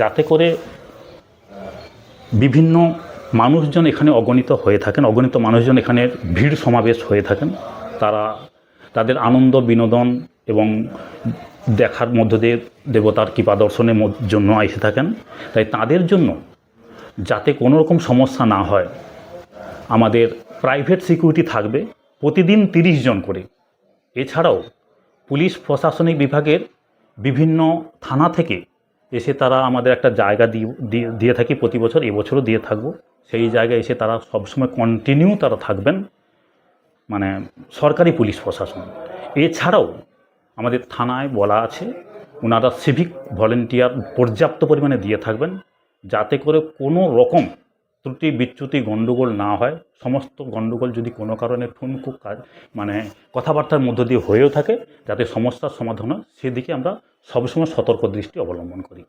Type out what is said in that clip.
যাতে করে বিভিন্ন মানুষজন এখানে অগণিত হয়ে থাকেন, অগণিত মানুষজন এখানে ভিড় সমাবেশ হয়ে থাকেন। তারা তাদের আনন্দ, বিনোদন এবং দেখার মধ্য দিয়ে দেবতার কৃপা দর্শনের জন্য এসে থাকেন। তাই তাদের জন্য যাতে কোনো রকম সমস্যা না হয়, আমাদের প্রাইভেট সিকিউরিটি থাকবে প্রতিদিন তিরিশ জন করে। এছাড়াও পুলিশ, প্রশাসনিক বিভাগের বিভিন্ন থানা থেকে এসে তারা আমাদের একটা জায়গা দিয়ে- দিয়ে থাকি প্রতি বছর এবছরও দিয়ে থাকব। সেই জায়গায় এসে তারা সবসময় কন্টিনিউ তারা থাকবেন মানে সরকারি পুলিশ প্রশাসন। এছাড়াও আমাদের থানায় বলা আছে ওনারা সিভিক ভলেন্টিয়ার পর্যাপ্ত পরিমাণে দিয়ে থাকবেন, যাতে করে কোনো রকম ত্রুটি বিচ্যুতি গণ্ডগোল না হয়, সমস্ত গণ্ডগোল যদি কোনো কারণে ঠুনকু কাজ মানে কথাবার্তার মধ্য দিয়ে হয়েও থাকে, যাতে সমস্যার সমাধান হয়, সেদিকে আমরা সবসময় সতর্ক দৃষ্টি অবলম্বন করি।